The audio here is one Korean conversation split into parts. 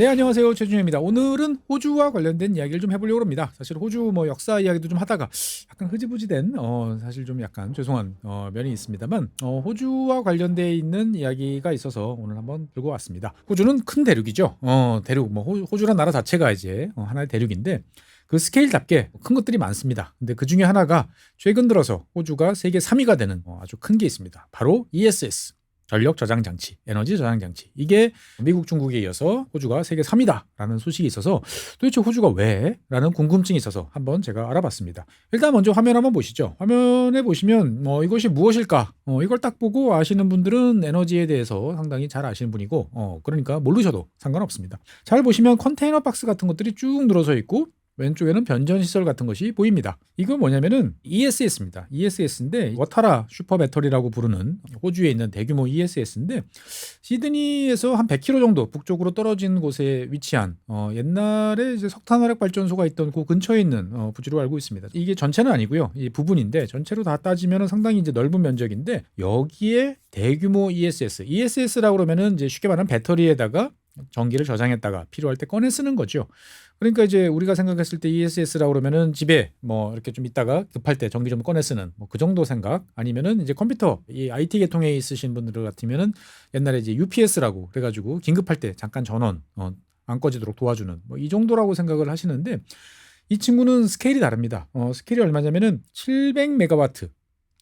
네 안녕하세요 최준현입니다. 오늘은 호주와 관련된 이야기를 좀 해보려고 합니다. 사실 호주 뭐 역사 이야기도 좀 하다가 약간 흐지부지된 어 사실 좀 약간 죄송한 어 면이 있습니다만 어 호주와 관련돼 있는 이야기가 있어서 오늘 한번 들고 왔습니다. 호주는 큰 대륙이죠. 어 대륙 뭐 호, 호주란 나라 자체가 이제 어, 하나의 대륙인데 그 스케일답게 큰 것들이 많습니다. 근데 그 중에 하나가 최근 들어서 호주가 세계 3위가 되는 어, 아주 큰 게 있습니다. 바로 ESS. 전력 저장 장치, 에너지 저장 장치. 이게 미국, 중국에 이어서 호주가 세계 3위다라는 소식이 있어서 도대체 호주가 왜? 라는 궁금증이 있어서 한번 제가 알아봤습니다. 일단 먼저 화면 한번 보시죠. 화면에 보시면 뭐 이것이 무엇일까? 어, 이걸 딱 보고 아시는 분들은 에너지에 대해서 상당히 잘 아시는 분이고 어, 그러니까 모르셔도 상관없습니다. 잘 보시면 컨테이너 박스 같은 것들이 쭉 늘어서 있고 왼쪽에는 변전 시설 같은 것이 보입니다. 이건 뭐냐면은 ESS입니다. ESS인데 워타라 슈퍼 배터리라고 부르는 호주에 있는 대규모 ESS인데 시드니에서 한 100km 정도 북쪽으로 떨어진 곳에 위치한 어, 옛날에 이제 석탄 화력 발전소가 있던 그 근처에 있는 어, 부지로 알고 있습니다. 이게 전체는 아니고요. 이 부분인데 전체로 다 따지면 상당히 이제 넓은 면적인데 여기에 대규모 ESS, ESS라고 그러면은 이제 쉽게 말하면 배터리에다가 전기를 저장했다가 필요할 때 꺼내 쓰는 거죠. 그러니까 이제 우리가 생각했을 때 ESS라고 그러면은 집에 뭐 이렇게 좀 있다가 급할 때 전기 좀 꺼내 쓰는 뭐 그 정도 생각 아니면은 이제 컴퓨터 이 IT 계통에 있으신 분들 같으면은 옛날에 이제 UPS라고 그래가지고 긴급할 때 잠깐 전원 어, 안 꺼지도록 도와주는 뭐 이 정도라고 생각을 하시는데 이 친구는 스케일이 다릅니다. 어, 스케일이 얼마냐면은 700 메가와트,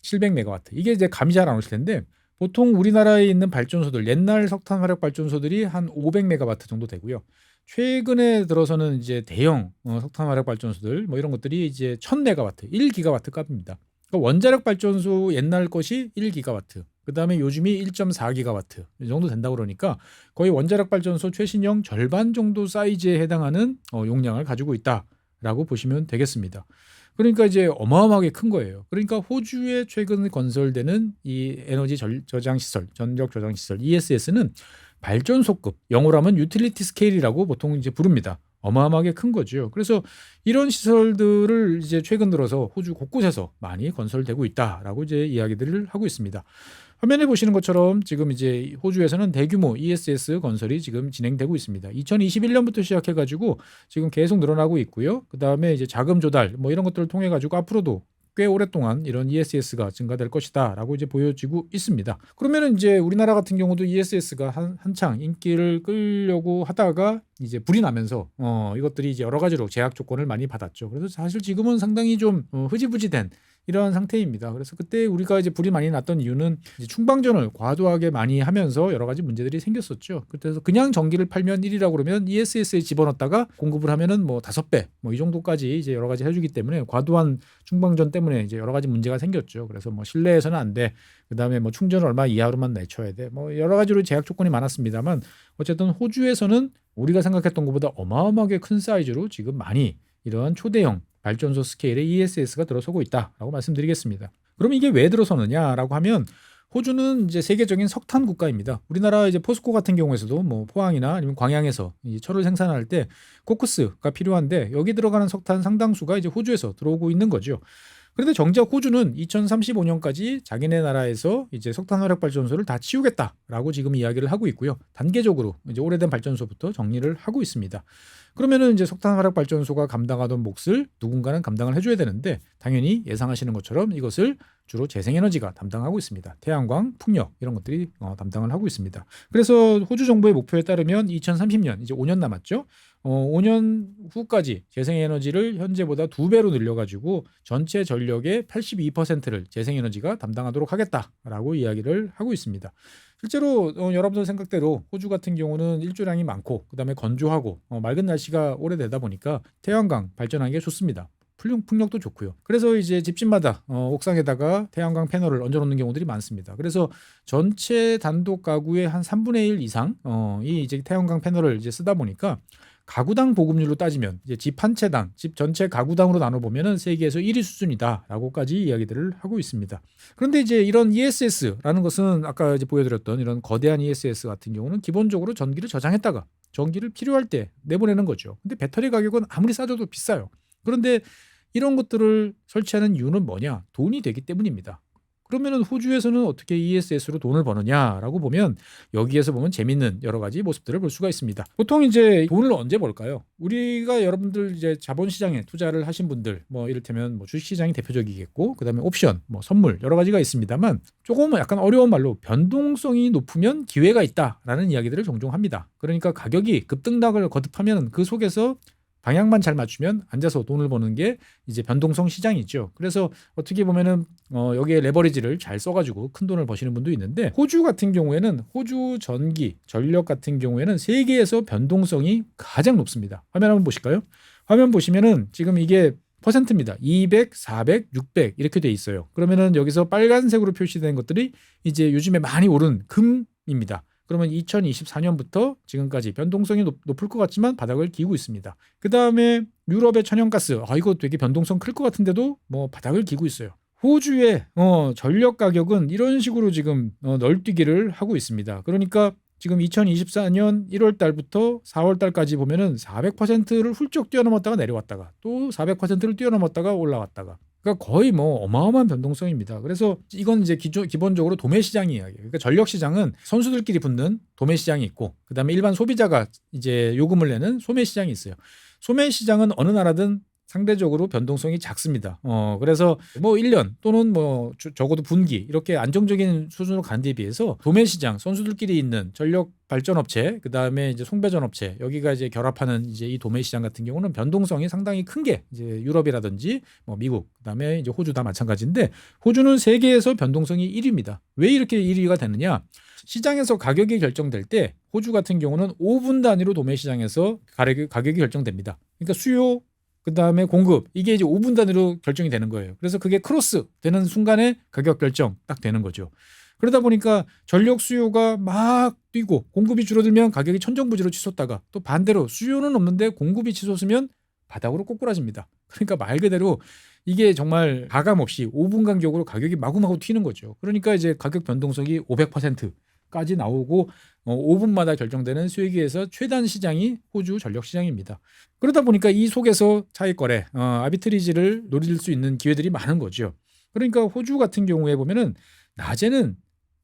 700 메가와트 이게 이제 감이 잘 안 오실 텐데 보통 우리나라에 있는 발전소들 옛날 석탄 화력 발전소들이 한 500메가와트 정도 되고요. 최근에 들어서는 이제 대형 어, 석탄 화력 발전소들 뭐 이런 것들이 이제 1000메가와트, 1기가와트 값입니다. 그러니까 원자력 발전소 옛날 것이 1기가와트. 그다음에 요즘이 1.4기가와트 이 정도 된다 그러니까 거의 원자력 발전소 최신형 절반 정도 사이즈에 해당하는 어, 용량을 가지고 있다라고 보시면 되겠습니다. 그러니까 이제 어마어마하게 큰 거예요. 그러니까 호주에 최근 건설되는 이 에너지 절, 저장 시설, 전력 저장 시설 ESS는 발전소급, 영어로 하면 유틸리티 스케일이라고 보통 이제 부릅니다. 어마어마하게 큰 거죠. 그래서 이런 시설들을 이제 최근 들어서 호주 곳곳에서 많이 건설되고 있다라고 이제 이야기들을 하고 있습니다. 화면에 보시는 것처럼 지금 이제 호주에서는 대규모 ESS 건설이 지금 진행되고 있습니다. 2021년부터 시작해 가지고 지금 계속 늘어나고 있고요. 그 다음에 이제 자금 조달 뭐 이런 것들을 통해 가지고 앞으로도 꽤 오랫동안 이런 ESS가 증가될 것이다라고 이제 보여지고 있습니다. 그러면은 이제 우리나라 같은 경우도 ESS가 한, 한창 인기를 끌려고 하다가 이제 불이 나면서 어 이것들이 이제 여러 가지로 제약 조건을 많이 받았죠. 그래서 사실 지금은 상당히 좀 어, 흐지부지된 이러한 상태입니다. 그래서 그때 우리가 이제 불이 많이 났던 이유는 충방전을 과도하게 많이 하면서 여러 가지 문제들이 생겼었죠. 그래서 그냥 전기를 팔면 1이라고 그러면 ESS에 집어넣었다가 공급을 하면은 뭐 다섯 배 뭐 이 정도까지 이제 여러 가지 해주기 때문에 과도한 충방전 때문에 이제 여러 가지 문제가 생겼죠. 그래서 뭐 실내에서는 안 돼. 그다음에 뭐 충전을 얼마 이하로만 내쳐야 돼. 뭐 여러 가지로 제약 조건이 많았습니다만 어쨌든 호주에서는 우리가 생각했던 것보다 어마어마하게 큰 사이즈로 지금 많이 이러한 초대형 발전소 스케일의 ESS가 들어서고 있다라고 말씀드리겠습니다. 그럼 이게 왜 들어서느냐라고 하면 호주는 이제 세계적인 석탄 국가입니다. 우리나라 이제 포스코 같은 경우에서도 뭐 포항이나 아니면 광양에서 이 철을 생산할 때 코크스가 필요한데 여기 들어가는 석탄 상당수가 이제 호주에서 들어오고 있는 거죠. 그런데 정작 호주는 2035년까지 자기네 나라에서 이제 석탄 화력 발전소를 다 치우겠다라고 지금 이야기를 하고 있고요. 단계적으로 이제 오래된 발전소부터 정리를 하고 있습니다. 그러면은 이제 석탄 화력 발전소가 감당하던 몫을 누군가는 감당을 해줘야 되는데 당연히 예상하시는 것처럼 이것을 주로 재생에너지가 담당하고 있습니다. 태양광, 풍력 이런 것들이 어, 담당을 하고 있습니다. 그래서 호주 정부의 목표에 따르면 2030년 이제 5년 남았죠. 어, 5년 후까지 재생에너지를 현재보다 두 배로 늘려가지고 전체 전력의 82%를 재생에너지가 담당하도록 하겠다라고 이야기를 하고 있습니다. 실제로 어, 여러분들 생각대로 호주 같은 경우는 일조량이 많고 그다음에 건조하고 어, 맑은 날씨가 오래되다 보니까 태양광 발전하기가 좋습니다. 풍력, 풍력도 좋고요. 그래서 이제 집집마다 어, 옥상에다가 태양광 패널을 얹어놓는 경우들이 많습니다. 그래서 전체 단독 가구의 한 3분의 1 이상 어, 이 이제 태양광 패널을 이제 쓰다 보니까 가구당 보급률로 따지면 이제 집 한 채당, 집 전체 가구당으로 나눠 보면은 세계에서 1위 수준이다라고까지 이야기들을 하고 있습니다. 그런데 이제 이런 ESS라는 것은 아까 이제 보여드렸던 이런 거대한 ESS 같은 경우는 기본적으로 전기를 저장했다가 전기를 필요할 때 내보내는 거죠. 근데 배터리 가격은 아무리 싸져도 비싸요. 그런데 이런 것들을 설치하는 이유는 뭐냐? 돈이 되기 때문입니다. 그러면은 호주에서는 어떻게 ESS로 돈을 버느냐라고 보면 여기에서 보면 재밌는 여러 가지 모습들을 볼 수가 있습니다. 보통 이제 돈을 언제 벌까요? 우리가 여러분들 이제 자본시장에 투자를 하신 분들 뭐 이를테면 뭐 주식시장이 대표적이겠고 그다음에 옵션, 뭐 선물 여러 가지가 있습니다만 조금 약간 어려운 말로 변동성이 높으면 기회가 있다라는 이야기들을 종종 합니다. 그러니까 가격이 급등락을 거듭하면 그 속에서 방향만 잘 맞추면 앉아서 돈을 버는 게 이제 변동성 시장이죠. 그래서 어떻게 보면은 어 여기에 레버리지를 잘 써가지고 큰 돈을 버시는 분도 있는데 호주 같은 경우에는 호주 전기 전력 같은 경우에는 세계에서 변동성이 가장 높습니다. 화면 한번 보실까요? 화면 보시면은 지금 이게 퍼센트입니다. 200, 400, 600 이렇게 돼 있어요. 그러면은 여기서 빨간색으로 표시된 것들이 이제 요즘에 많이 오른 금입니다. 그러면 2024년부터 지금까지 변동성이 높, 을것 같지만 바닥을 기고 있습니다. 그 다음에 유럽의 천연가스, 아 이거 되게 변동성 클 것 같은데도 뭐 바닥을 기고 있어요. 호주의 어, 전력 가격은 이런 식으로 지금 어, 널뛰기를 하고 있습니다. 그러니까 지금 2024년 1월 달부터 4월 달까지 보면은 400%를 훌쩍 뛰어넘었다가 내려왔다가 또 400%를 뛰어넘었다가 올라왔다가 그러니까 거의 뭐 어마어마한 변동성입니다. 그래서 이건 이제 기조, 기본적으로 도매 시장 이야기. 그러니까 전력 시장은 선수들끼리 붙는 도매 시장이 있고 그다음에 일반 소비자가 이제 요금을 내는 소매 시장이 있어요. 소매 시장은 어느 나라든 상대적으로 변동성이 작습니다. 어, 그래서 뭐 1년 또는 뭐 적어도 분기 이렇게 안정적인 수준으로 간 데 비해서 도매 시장 선수들끼리 있는 전력 발전 업체, 그 다음에 이제 송배전 업체 여기가 이제 결합하는 이제 이 도매 시장 같은 경우는 변동성이 상당히 큰 게 이제 유럽이라든지 뭐 미국, 그 다음에 이제 호주 다 마찬가지인데 호주는 세계에서 변동성이 1위입니다. 왜 이렇게 1위가 되느냐? 시장에서 가격이 결정될 때 호주 같은 경우는 5분 단위로 도매 시장에서 가격이 결정됩니다. 그러니까 수요 그 다음에 공급 이게 이제 5분 단위로 결정이 되는 거예요. 그래서 그게 크로스 되는 순간에 가격 결정 딱 되는 거죠. 그러다 보니까 전력 수요가 막 뛰고 공급이 줄어들면 가격이 천정부지로 치솟다가 또 반대로 수요는 없는데 공급이 치솟으면 바닥으로 꼬꾸라집니다. 그러니까 말 그대로 이게 정말 가감 없이 5분 간격으로 가격이 마구마구 튀는 거죠. 그러니까 이제 가격 변동성이 500% 까지 나오고 어, 5분마다 결정되는 수익에서 최단 시장이 호주 전력 시장입니다. 그러다 보니까 이 속에서 차익 거래, 어, 아비트리지를 노릴 수 있는 기회들이 많은 거죠. 그러니까 호주 같은 경우에 보면은 낮에는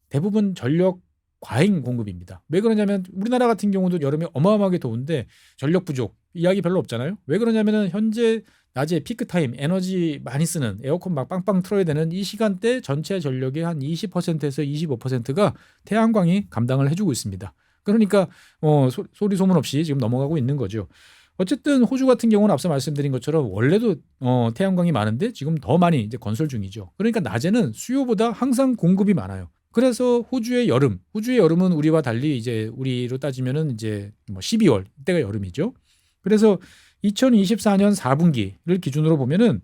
대부분 전력 과잉 공급입니다. 왜 그러냐면 우리나라 같은 경우도 여름에 어마어마하게 더운데 전력 부족 이야기 별로 없잖아요. 왜 그러냐면은 현재 낮에 피크 타임 에너지 많이 쓰는 에어컨 막 빵빵 틀어야 되는 이 시간대 전체 전력의 한 20%에서 25%가 태양광이 감당을 해주고 있습니다. 그러니까 어, 소, 소리 소문 없이 지금 넘어가고 있는 거죠. 어쨌든 호주 같은 경우는 앞서 말씀드린 것처럼 원래도 어, 태양광이 많은데 지금 더 많이 이제 건설 중이죠. 그러니까 낮에는 수요보다 항상 공급이 많아요. 그래서 호주의 여름, 호주의 여름은 우리와 달리 이제 우리로 따지면은 이제 뭐 12월 때가 여름이죠. 그래서 2024년 4분기를 기준으로 보면은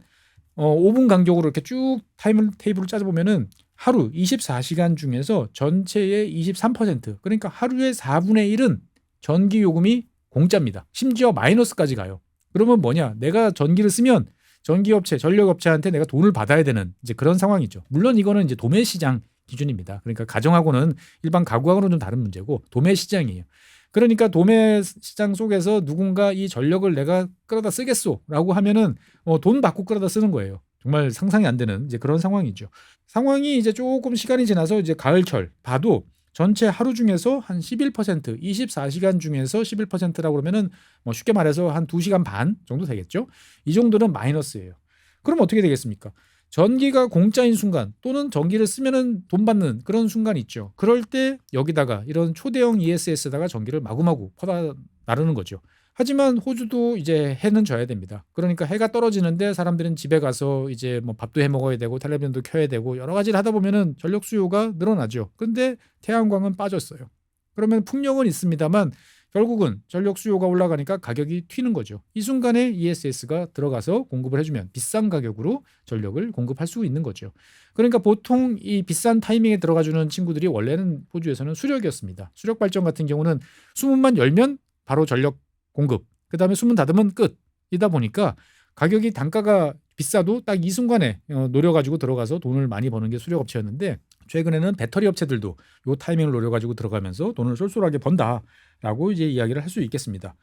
어 5분 간격으로 이렇게 쭉 타임 테이블을 짜져 보면은 하루 24시간 중에서 전체의 23% 그러니까 하루의 4분의 1은 전기 요금이 공짜입니다. 심지어 마이너스까지 가요. 그러면 뭐냐? 내가 전기를 쓰면 전기업체, 전력업체한테 내가 돈을 받아야 되는 이제 그런 상황이죠. 물론 이거는 이제 도매 시장 기준입니다. 그러니까 가정하고는 일반 가구하고는 좀 다른 문제고 도매 시장이에요. 그러니까 도매 시장 속에서 누군가 이 전력을 내가 끌어다 쓰겠소라고 하면은 어, 돈 받고 끌어다 쓰는 거예요. 정말 상상이 안 되는 이제 그런 상황이죠. 상황이 이제 조금 시간이 지나서 이제 가을철 봐도 전체 하루 중에서 한 11%, 24시간 중에서 11%라고 그러면은 뭐 쉽게 말해서 한 2시간 반 정도 되겠죠. 이 정도는 마이너스예요. 그럼 어떻게 되겠습니까? 전기가 공짜인 순간 또는 전기를 쓰면은 돈 받는 그런 순간 있죠. 그럴 때 여기다가 이런 초대형 ESS에다가 전기를 마구마구 퍼다 나르는 거죠. 하지만 호주도 이제 해는 져야 됩니다. 그러니까 해가 떨어지는데 사람들은 집에 가서 이제 뭐 밥도 해 먹어야 되고 텔레비전도 켜야 되고 여러 가지를 하다 보면은 전력 수요가 늘어나죠. 그런데 태양광은 빠졌어요. 그러면 풍력은 있습니다만 결국은 전력 수요가 올라가니까 가격이 튀는 거죠. 이 순간에 ESS가 들어가서 공급을 해주면 비싼 가격으로 전력을 공급할 수 있는 거죠. 그러니까 보통 이 비싼 타이밍에 들어가주는 친구들이 원래는 호주에서는 수력이었습니다. 수력 발전 같은 경우는 수문만 열면 바로 전력 공급, 그 다음에 수문 닫으면 끝이다 보니까 가격이 단가가 비싸도 딱 이 순간에 어, 노려가지고 들어가서 돈을 많이 버는 게 수력업체였는데 최근에는 배터리 업체들도 요 타이밍을 노려가지고 들어가면서 돈을 쏠쏠하게 번다라고 이제 이야기를 할 수 있겠습니다.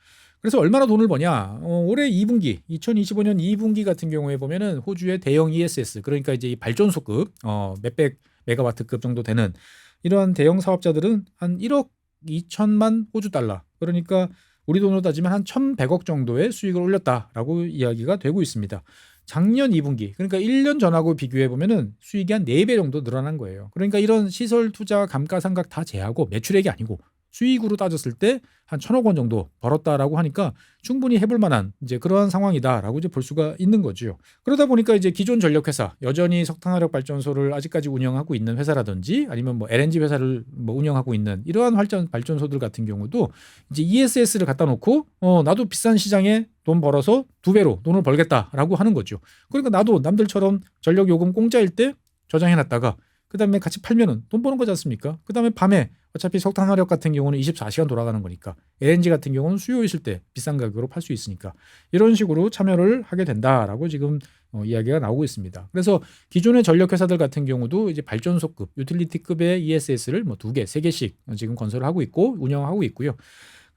그래서 얼마나 돈을 버냐? 어, 올해 2분기, 2025년 2분기 같은 경우에 보면은 호주의 대형 ESS, 그러니까 이제 이 발전소급 어, 몇백 메가와트급 정도 되는 이러한 대형 사업자들은 한 1억 2천만 호주 달러, 그러니까 우리 돈으로 따지면 한 1,100억 정도의 수익을 올렸다라고 이야기가 되고 있습니다. 작년 2분기 그러니까 1년 전하고 비교해 보면은 수익이 한 4배 정도 늘어난 거예요. 그러니까 이런 시설 투자 감가상각 다 제하고 매출액이 아니고 수익으로 따졌을 때 한 천억 원 정도 벌었다라고 하니까 충분히 해볼 만한 이제 그러한 상황이다라고 이제 볼 수가 있는 거죠. 그러다 보니까 이제 기존 전력회사 여전히 석탄화력 발전소를 아직까지 운영하고 있는 회사라든지 아니면 뭐 LNG 회사를 뭐 운영하고 있는 이러한 활전 발전소들 같은 경우도 이제 ESS를 갖다 놓고 어 나도 비싼 시장에 돈 벌어서 두 배로 돈을 벌겠다라고 하는 거죠. 그러니까 나도 남들처럼 전력 요금 공짜일 때 저장해 놨다가 그 다음에 같이 팔면은 돈 버는 거지 않습니까? 그 다음에 밤에 어차피 석탄 화력 같은 경우는 24시간 돌아가는 거니까 LNG 같은 경우는 수요 있을 때 비싼 가격으로 팔 수 있으니까 이런 식으로 참여를 하게 된다라고 지금 어, 이야기가 나오고 있습니다. 그래서 기존의 전력 회사들 같은 경우도 이제 발전소급, 유틸리티급의 ESS를 뭐 두 개, 세 개씩 지금 건설을 하고 있고 운영하고 있고요.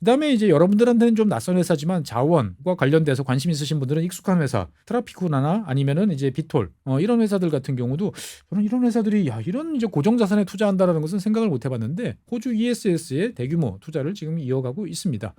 그다음에 이제 여러분들한테는 좀 낯선 회사지만 자원과 관련돼서 관심 있으신 분들은 익숙한 회사 트라피쿠나나 아니면은 이제 비톨 어, 이런 회사들 같은 경우도 저는 이런 회사들이 야 이런 이제 고정 자산에 투자한다라는 것은 생각을 못 해봤는데 호주 ESS의 대규모 투자를 지금 이어가고 있습니다.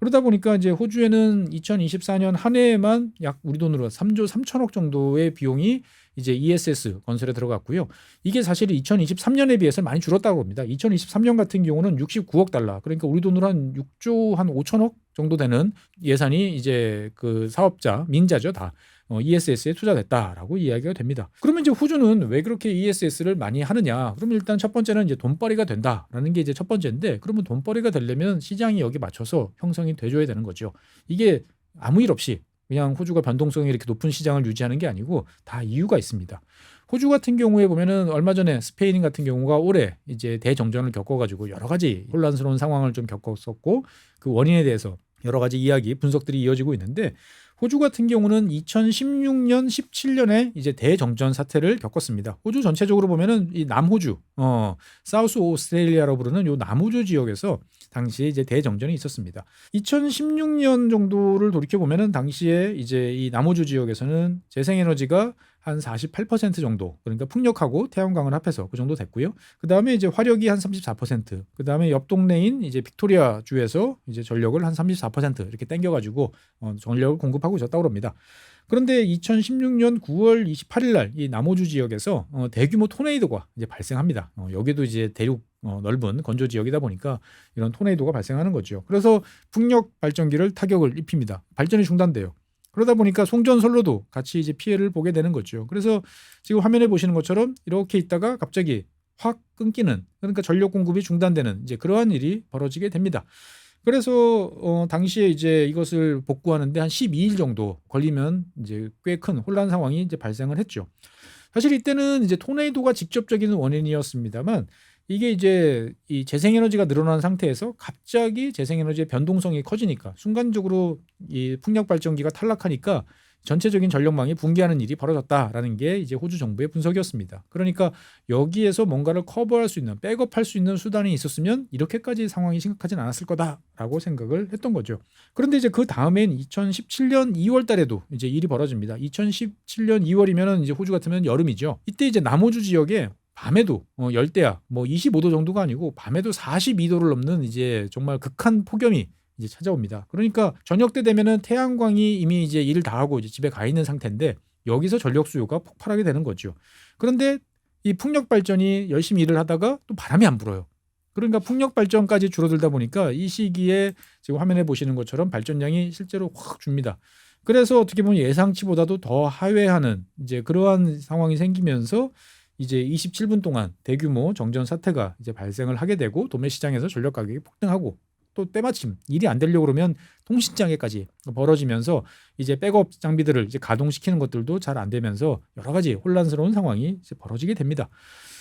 그러다 보니까 이제 호주에는 2024년 한 해에만 약 우리 돈으로 3조 3천억 정도의 비용이 이제 ESS 건설에 들어갔고요. 이게 사실 2023년에 비해서 많이 줄었다고 합니다. 2023년 같은 경우는 69억 달러. 그러니까 우리 돈으로 한 6조 한 5천억 정도 되는 예산이 이제 그 사업자 민자죠 다 어, ESS에 투자됐다라고 이야기가 됩니다. 그러면 이제 호주는 왜 그렇게 ESS를 많이 하느냐? 그러면 일단 첫 번째는 이제 돈벌이가 된다라는 게 이제 첫 번째인데 그러면 돈벌이가 되려면 시장이 여기 맞춰서 형성이 돼줘야 되는 거죠. 이게 아무 일 없이 그냥 호주가 변동성이 이렇게 높은 시장을 유지하는 게 아니고 다 이유가 있습니다. 호주 같은 경우에 보면은 얼마 전에 스페인 같은 경우가 올해 이제 대정전을 겪어가지고 여러 가지 혼란스러운 상황을 좀 겪었었고 그 원인에 대해서 여러 가지 이야기 분석들이 이어지고 있는데 호주 같은 경우는 2016년, 17년에 이제 대정전 사태를 겪었습니다. 호주 전체적으로 보면은 이 남호주, 어, 사우스 오스트레일리아로 부르는 요 남호주 지역에서 당시에 이제 대정전이 있었습니다. 2016년 정도를 돌이켜 보면은 당시에 이제 이 남호주 지역에서는 재생에너지가 한 48% 정도 그러니까 풍력하고 태양광을 합해서 그 정도 됐고요. 그 다음에 이제 화력이 한 34%, 그 다음에 옆 동네인 이제 빅토리아 주에서 이제 전력을 한 34% 이렇게 땡겨가지고 어, 전력을 공급하고 있었다고 합니다. 그런데 2016년 9월 28일 날 이 남호주 지역에서 어, 대규모 토네이도가 이제 발생합니다. 어, 여기도 이제 대륙 어, 넓은 건조 지역이다 보니까 이런 토네이도가 발생하는 거죠. 그래서 풍력 발전기를 타격을 입힙니다. 발전이 중단돼요. 그러다 보니까 송전선로도 같이 이제 피해를 보게 되는 거죠. 그래서 지금 화면에 보시는 것처럼 이렇게 있다가 갑자기 확 끊기는 그러니까 전력 공급이 중단되는 이제 그러한 일이 벌어지게 됩니다. 그래서 어 당시에 이제 이것을 복구하는데 한 12일 정도 걸리면 이제 꽤 큰 혼란 상황이 이제 발생을 했죠. 사실 이때는 이제 토네이도가 직접적인 원인이었습니다만 이게 이제 이 재생에너지가 늘어난 상태에서 갑자기 재생에너지의 변동성이 커지니까 순간적으로 이 풍력 발전기가 탈락하니까 전체적인 전력망이 붕괴하는 일이 벌어졌다라는 게 이제 호주 정부의 분석이었습니다. 그러니까 여기에서 뭔가를 커버할 수 있는 백업할 수 있는 수단이 있었으면 이렇게까지 상황이 심각하진 않았을 거다라고 생각을 했던 거죠. 그런데 이제 그 다음엔 2017년 2월 달에도 이제 일이 벌어집니다. 2017년 2월이면은 이제 호주 같으면 여름이죠. 이때 이제 남호주 지역에 밤에도 어, 열대야 뭐 25도 정도가 아니고 밤에도 42도를 넘는 이제 정말 극한 폭염이 이제 찾아옵니다. 그러니까 저녁 때 되면은 태양광이 이미 이제 일을 다 하고 이제 집에 가 있는 상태인데 여기서 전력 수요가 폭발하게 되는 거죠. 그런데 이 풍력 발전이 열심히 일을 하다가 또 바람이 안 불어요. 그러니까 풍력 발전까지 줄어들다 보니까 이 시기에 지금 화면에 보시는 것처럼 발전량이 실제로 확 줍니다. 그래서 어떻게 보면 예상치보다도 더 하회하는 이제 그러한 상황이 생기면서 이제 27분 동안 대규모 정전 사태가 이제 발생을 하게 되고 도매 시장에서 전력 가격이 폭등하고 또 때마침 일이 안 되려고 그러면 통신 장애까지 벌어지면서 이제 백업 장비들을 이제 가동시키는 것들도 잘 안 되면서 여러 가지 혼란스러운 상황이 이제 벌어지게 됩니다.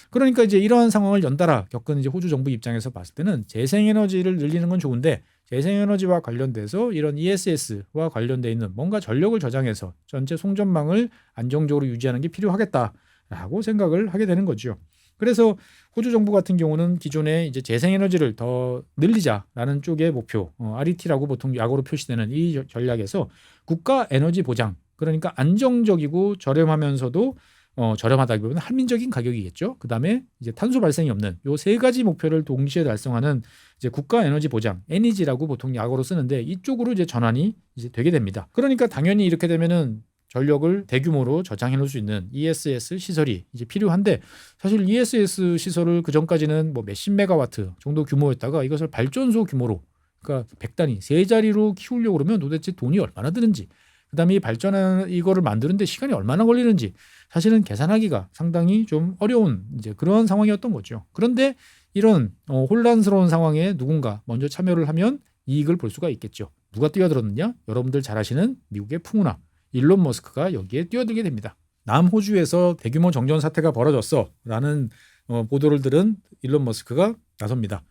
그러니까 이제 이러한 상황을 연달아 겪은 이제 호주 정부 입장에서 봤을 때는 재생에너지를 늘리는 건 좋은데 재생에너지와 관련돼서 이런 ESS와 관련돼 있는 뭔가 전력을 저장해서 전체 송전망을 안정적으로 유지하는 게 필요하겠다. 라고 생각을 하게 되는 거죠. 그래서 호주 정부 같은 경우는 기존에 이제 재생에너지를 더 늘리자라는 쪽의 목표, 어, RET라고 보통 약어로 표시되는 이 저- 전략에서 국가 에너지 보장, 그러니까 안정적이고 저렴하면서도 어, 저렴하다기보다는 합리적인 가격이겠죠. 그 다음에 이제 탄소 발생이 없는 요 세 가지 목표를 동시에 달성하는 이제 국가 에너지 보장, 에니지라고 보통 약어로 쓰는데 이쪽으로 이제 전환이 이제 되게 됩니다. 그러니까 당연히 이렇게 되면은 전력을 대규모로 저장해 놓을 수 있는 ESS 시설이 이제 필요한데 사실 ESS 시설을 그 전까지는 뭐 몇십 메가와트 정도 규모였다가 이것을 발전소 규모로 그러니까 100단위 세 자리로 키우려고 그러면 도대체 돈이 얼마나 드는지 그다음에 이 발전한 이거를 만드는데 시간이 얼마나 걸리는지 사실은 계산하기가 상당히 좀 어려운 이제 그런 상황이었던 거죠. 그런데 이런 어, 혼란스러운 상황에 누군가 먼저 참여를 하면 이익을 볼 수가 있겠죠. 누가 뛰어들었느냐? 여러분들 잘 아시는 미국의 풍운아 일론 머스크가 여기에 뛰어들게 됩니다. 남호주에서 대규모 정전 사태가 벌어졌어 라는 어, 보도를 들은 일론 머스크가 나섭니다.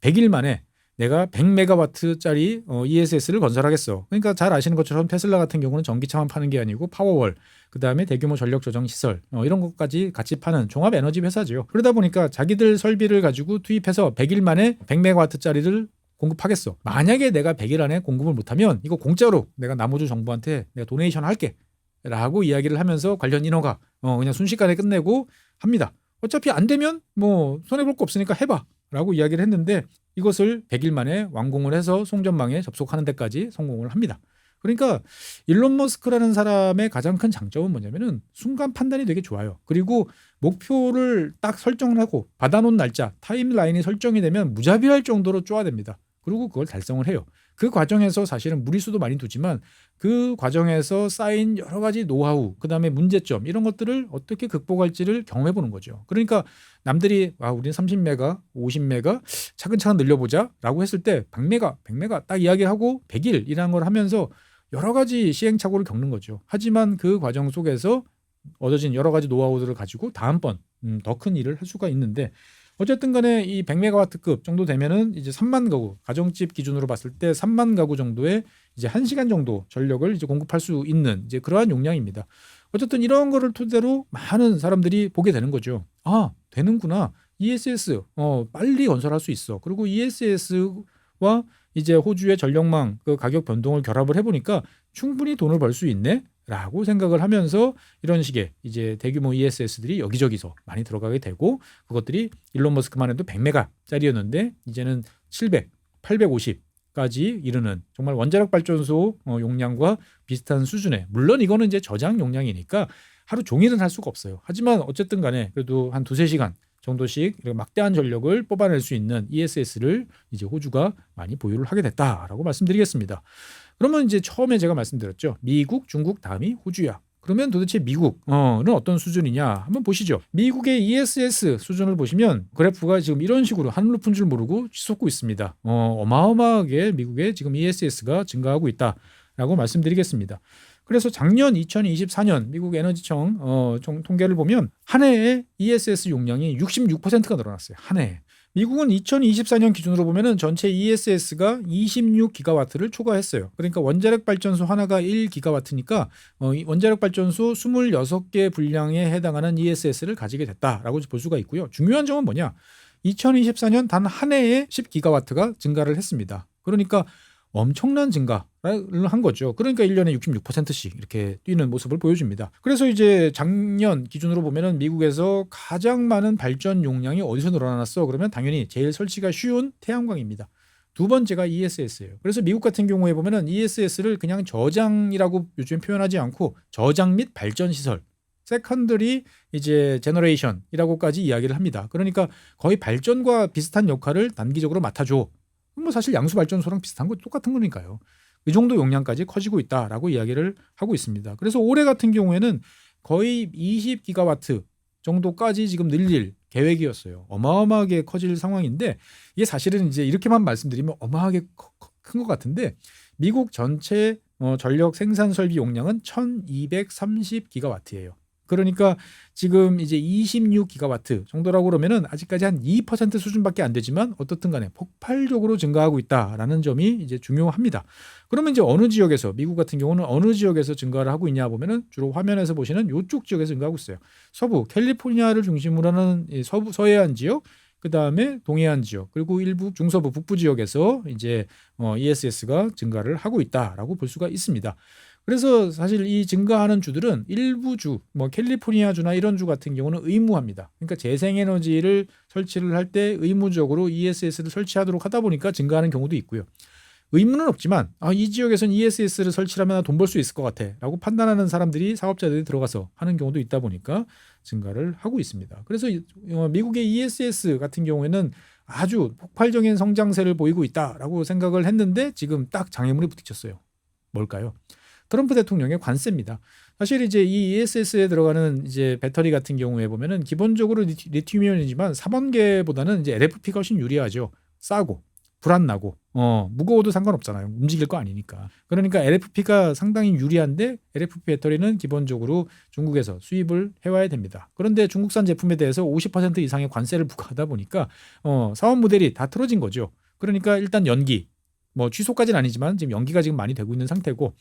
100일 만에 내가 100메가와트짜리 어, ESS를 건설하겠어. 그러니까 잘 아시는 것처럼 테슬라 같은 경우는 전기차만 파는 게 아니고 파워월, 그 다음에 대규모 전력 조정 시설 어, 이런 것까지 같이 파는 종합 에너지 회사죠. 그러다 보니까 자기들 설비를 가지고 투입해서 100일 만에 100메가와트짜리를 공급하겠어. 만약에 내가 100일 안에 공급을 못하면 이거 공짜로 내가 남호주 정부한테 내가 도네이션 할게. 라고 이야기를 하면서 관련 인허가 어, 그냥 순식간에 끝내고 합니다. 어차피 안 되면 뭐 손해볼 거 없으니까 해봐. 라고 이야기를 했는데 이것을 100일 만에 완공을 해서 송전망에 접속하는 데까지 성공을 합니다. 그러니까 일론 머스크라는 사람의 가장 큰 장점은 뭐냐면은 순간 판단이 되게 좋아요. 그리고 목표를 딱 설정을 하고 받아놓은 날짜, 타임라인이 설정이 되면 무자비할 정도로 쪼아댑니다. 그리고 그걸 달성을 해요. 그 과정에서 사실은 무리수도 많이 두지만 그 과정에서 쌓인 여러 가지 노하우, 그 다음에 문제점 이런 것들을 어떻게 극복할지를 경험해 보는 거죠. 그러니까 남들이 아 우리는 30메가, 50메가 차근차근 늘려 보자라고 했을 때 100메가, 100메가 딱 이야기하고 100일이라는 걸 하면서 여러 가지 시행착오를 겪는 거죠. 하지만 그 과정 속에서 얻어진 여러 가지 노하우들을 가지고 다음번 음, 더 큰 일을 할 수가 있는데 어쨌든 간에 이 100메가와트급 정도 되면은 이제 3만 가구 가정집 기준으로 봤을 때 3만 가구 정도의 이제 1시간 정도 전력을 이제 공급할 수 있는 이제 그러한 용량입니다. 어쨌든 이런 거를 토대로 많은 사람들이 보게 되는 거죠. 아, 되는구나. ESS 어 빨리 건설할 수 있어. 그리고 ESS와 이제 호주의 전력망 그 가격 변동을 결합을 해보니까 충분히 돈을 벌 수 있네. 라고 생각을 하면서 이런 식의 이제 대규모 ESS들이 여기저기서 많이 들어가게 되고 그것들이 일론 머스크만 해도 100메가짜리였는데 이제는 700, 850까지 이르는 정말 원자력 발전소 어, 용량과 비슷한 수준의 물론 이거는 이제 저장 용량이니까 하루 종일은 할 수가 없어요. 하지만 어쨌든 간에 그래도 한 두세 시간 정도씩 막대한 전력을 뽑아낼 수 있는 ESS를 이제 호주가 많이 보유를 하게 됐다라고 말씀드리겠습니다. 그러면 이제 처음에 제가 말씀드렸죠. 미국, 중국 다음이 호주야. 그러면 도대체 미국은 어떤 수준이냐 한번 보시죠. 미국의 ESS 수준을 보시면 그래프가 지금 이런 식으로 하늘 높은 줄 모르고 치솟고 있습니다. 어, 어마어마하게 미국의 지금 ESS가 증가하고 있다 라고 말씀드리겠습니다. 그래서 작년 2024년 미국 에너지청 어, 총- 통계를 보면 한 해에 ESS 용량이 66%가 늘어났어요. 한 해에. 미국은 2024년 기준으로 보면은 전체 ESS가 26기가와트를 초과했어요. 그러니까 원자력 발전소 하나가 1기가와트니까 어, 이 원자력 발전소 26개 분량에 해당하는 ESS를 가지게 됐다라고 볼 수가 있고요. 중요한 점은 뭐냐? 2024년 단 한 해에 10기가와트가 증가를 했습니다. 그러니까 엄청난 증가를 한 거죠. 그러니까 1년에 66%씩 이렇게 뛰는 모습을 보여줍니다. 그래서 이제 작년 기준으로 보면은 미국에서 가장 많은 발전 용량이 어디서 늘어났어? 그러면 당연히 제일 설치가 쉬운 태양광입니다. 두 번째가 ESS예요. 그래서 미국 같은 경우에 보면은 ESS를 그냥 저장이라고 요즘 표현하지 않고 저장 및 발전 시설 세컨더리 이제 제너레이션이라고까지 이야기를 합니다. 그러니까 거의 발전과 비슷한 역할을 단기적으로 맡아줘. 뭐 사실 양수 발전소랑 비슷한 거 똑같은 거니까요. 이 정도 용량까지 커지고 있다라고 이야기를 하고 있습니다. 그래서 올해 같은 경우에는 거의 20기가와트 정도까지 지금 늘릴 계획이었어요. 어마어마하게 커질 상황인데 이게 사실은 이제 이렇게만 말씀드리면 어마하게 큰 것 같은데 미국 전체 어, 전력 생산 설비 용량은 1230기가와트예요. 그러니까 지금 이제 26기가와트 정도라고 그러면은 아직까지 한 2% 수준밖에 안 되지만 어떻든 간에 폭발적으로 증가하고 있다라는 점이 이제 중요합니다. 그러면 이제 어느 지역에서 미국 같은 경우는 어느 지역에서 증가를 하고 있냐 보면은 주로 화면에서 보시는 이쪽 지역에서 증가하고 있어요. 서부 캘리포니아를 중심으로 하는 이 서부 서해안 지역 그 다음에 동해안 지역 그리고 일부 중서부 북부 지역에서 이제 어, ESS가 증가를 하고 있다라고 볼 수가 있습니다. 그래서 사실 이 증가하는 주들은 일부 주, 뭐 캘리포니아 주나 이런 주 같은 경우는 의무합니다. 그러니까 재생에너지를 설치를 할 때 의무적으로 ESS를 설치하도록 하다 보니까 증가하는 경우도 있고요. 의무는 없지만 아, 이 지역에서는 ESS를 설치하면 돈 벌 수 있을 것 같아라고 판단하는 사람들이 사업자들이 들어가서 하는 경우도 있다 보니까 증가를 하고 있습니다. 그래서 이- 어, 미국의 ESS 같은 경우에는 아주 폭발적인 성장세를 보이고 있다라고 생각을 했는데 지금 딱 장애물이 부딪혔어요. 뭘까요? 트럼프 대통령의 관세입니다. 사실 이제 이 ESS에 들어가는 이제 배터리 같은 경우에 보면은 기본적으로 리튬이온이지만 3원계보다는 이제 LFP가 훨씬 유리하죠. 싸고 불안나고 어 무거워도 상관없잖아요. 움직일 거 아니니까. 그러니까 LFP가 상당히 유리한데 LFP 배터리는 기본적으로 중국에서 수입을 해와야 됩니다. 그런데 중국산 제품에 대해서 50% 이상의 관세를 부과하다 보니까 어 사업 모델이 다 틀어진 거죠. 그러니까 일단 연기 뭐 취소까지는 아니지만 지금 연기가 지금 많이 되고 있는 상태고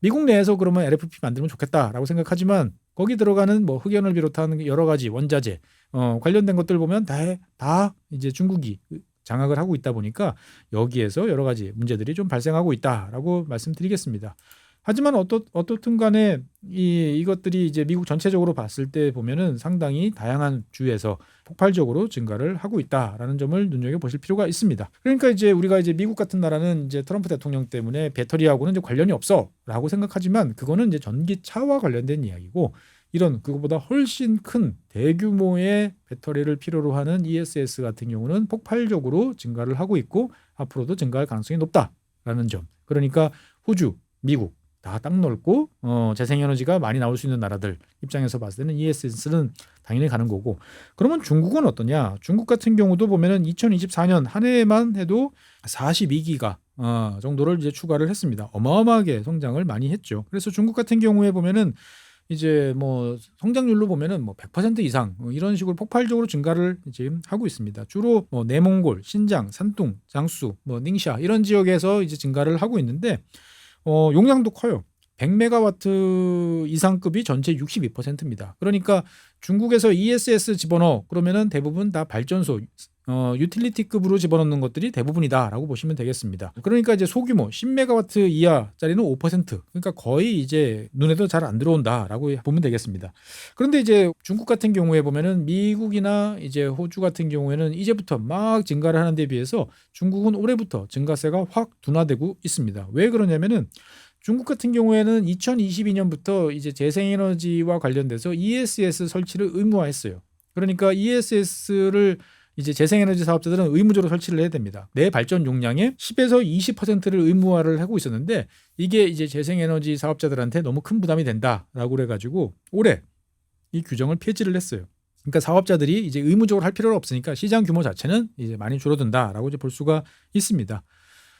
미국 내에서 그러면 LFP 만들면 좋겠다라고 생각하지만 거기 들어가는 뭐 흑연을 비롯한 여러 가지 원자재 어, 관련된 것들 보면 다, 다 이제 중국이 장악을 하고 있다 보니까 여기에서 여러 가지 문제들이 좀 발생하고 있다라고 말씀드리겠습니다. 하지만 어떻, 어떻든 간에 이, 이것들이 이제 미국 전체적으로 봤을 때 보면은 상당히 다양한 주에서 폭발적으로 증가를 하고 있다라는 점을 눈여겨 보실 필요가 있습니다. 그러니까 이제 우리가 이제 미국 같은 나라는 이제 트럼프 대통령 때문에 배터리하고는 이제 관련이 없어라고 생각하지만 그거는 이제 전기차와 관련된 이야기고 이런 그거보다 훨씬 큰 대규모의 배터리를 필요로 하는 ESS 같은 경우는 폭발적으로 증가를 하고 있고 앞으로도 증가할 가능성이 높다라는 점. 그러니까 호주, 미국 다딱 넓고 어, 재생에너지가 많이 나올 수 있는 나라들 입장에서 봤을 때는 ESS는 당연히 가는 거고 그러면 중국은 어떠냐? 중국 같은 경우도 보면은 2024년 한 해만 해도 42기가 어, 정도를 이제 추가를 했습니다. 어마어마하게 성장을 많이 했죠. 그래서 중국 같은 경우에 보면은 이제 뭐 성장률로 보면은 뭐 100% 이상 뭐 이런 식으로 폭발적으로 증가를 지금 하고 있습니다. 주로 뭐 내몽골, 신장, 산둥, 장수, 뭐 닝샤 이런 지역에서 이제 증가를 하고 있는데 어 용량도 커요. 100메가와트 이상급이 전체 62%입니다. 그러니까 중국에서 ESS 집어넣어 그러면은 대부분 다 발전소 어, 유틸리티급으로 집어넣는 것들이 대부분이다라고 보시면 되겠습니다. 그러니까 이제 소규모 10메가와트 이하짜리는 5% 그러니까 거의 이제 눈에도 잘 안 들어온다라고 보면 되겠습니다. 그런데 이제 중국 같은 경우에 보면은 미국이나 이제 호주 같은 경우에는 이제부터 막 증가를 하는 데 비해서 중국은 올해부터 증가세가 확 둔화되고 있습니다. 왜 그러냐면은 중국 같은 경우에는 2022년부터 이제 재생에너지와 관련돼서 ESS 설치를 의무화했어요. 그러니까 ESS를 이제 재생에너지 사업자들은 의무적으로 설치를 해야 됩니다. 내 발전 용량의 10에서 20%를 의무화를 하고 있었는데 이게 이제 재생에너지 사업자들한테 너무 큰 부담이 된다라고 그래가지고 올해 이 규정을 폐지를 했어요. 그러니까 사업자들이 이제 의무적으로 할 필요가 없으니까 시장 규모 자체는 이제 많이 줄어든다라고 이제 볼 수가 있습니다.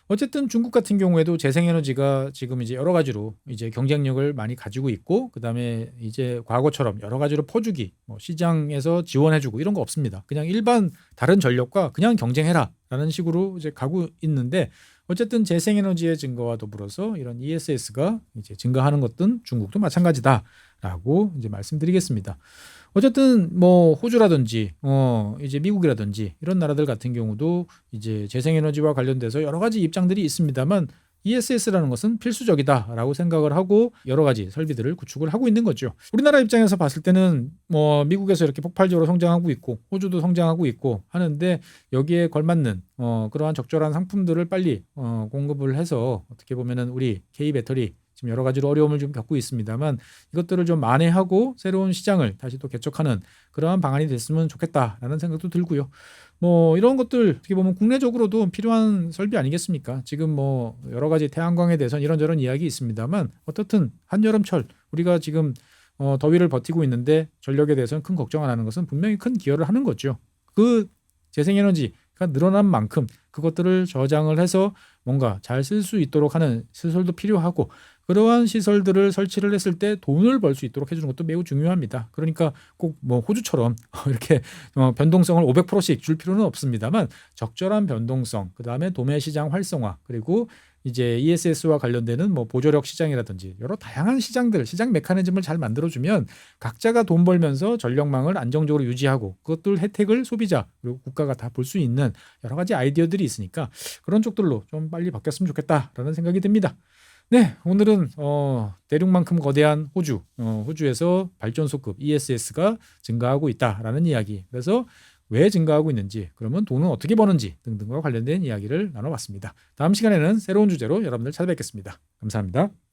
어쨌든 중국 같은 경우에도 재생에너지가 지금 이제 여러 가지로 이제 경쟁력을 많이 가지고 있고 그다음에 이제 과거처럼 여러 가지로 퍼주기 뭐 시장에서 지원해주고 이런 거 없습니다. 그냥 일반 다른 전력과 그냥 경쟁해라라는 식으로 이제 가고 있는데 어쨌든 재생에너지의 증가와 더불어서 이런 ESS가 이제 증가하는 것은 중국도 마찬가지다라고 이제 말씀드리겠습니다. 어쨌든 뭐 호주라든지 어 이제 미국이라든지 이런 나라들 같은 경우도 이제 재생에너지와 관련돼서 여러 가지 입장들이 있습니다만 ESS라는 것은 필수적이다라고 생각을 하고 여러 가지 설비들을 구축을 하고 있는 거죠. 우리나라 입장에서 봤을 때는 뭐 미국에서 이렇게 폭발적으로 성장하고 있고 호주도 성장하고 있고 하는데 여기에 걸맞는 어 그러한 적절한 상품들을 빨리 어 공급을 해서 어떻게 보면은 우리 K 배터리 지금 여러 가지로 어려움을 좀 겪고 있습니다만 이것들을 좀 만회하고 새로운 시장을 다시 또 개척하는 그러한 방안이 됐으면 좋겠다라는 생각도 들고요. 뭐 이런 것들 어떻게 보면 국내적으로도 필요한 설비 아니겠습니까? 지금 뭐 여러 가지 태양광에 대해서 이런저런 이야기 있습니다만 어떻든 한여름철 우리가 지금 어, 더위를 버티고 있는데 전력에 대해서는 큰 걱정 안 하는 것은 분명히 큰 기여를 하는 거죠. 그 재생에너지가 늘어난 만큼 그것들을 저장을 해서 뭔가 잘 쓸 수 있도록 하는 시설도 필요하고 그러한 시설들을 설치를 했을 때 돈을 벌 수 있도록 해주는 것도 매우 중요합니다. 그러니까 꼭 뭐 호주처럼 이렇게 어, 변동성을 500%씩 줄 필요는 없습니다만 적절한 변동성, 그 다음에 도매 시장 활성화, 그리고 이제 ESS와 관련되는 뭐 보조력 시장이라든지 여러 다양한 시장들, 시장 메커니즘을 잘 만들어주면 각자가 돈 벌면서 전력망을 안정적으로 유지하고 그것들 혜택을 소비자 그리고 국가가 다 볼 수 있는 여러 가지 아이디어들이 있으니까 그런 쪽들로 좀 빨리 바뀌었으면 좋겠다라는 생각이 듭니다. 네, 오늘은 어, 대륙만큼 거대한 호주, 어, 호주에서 발전소급 ESS가 증가하고 있다라는 이야기. 그래서 왜 증가하고 있는지, 그러면 돈은 어떻게 버는지 등등과 관련된 이야기를 나눠봤습니다. 다음 시간에는 새로운 주제로 여러분들 찾아뵙겠습니다. 감사합니다.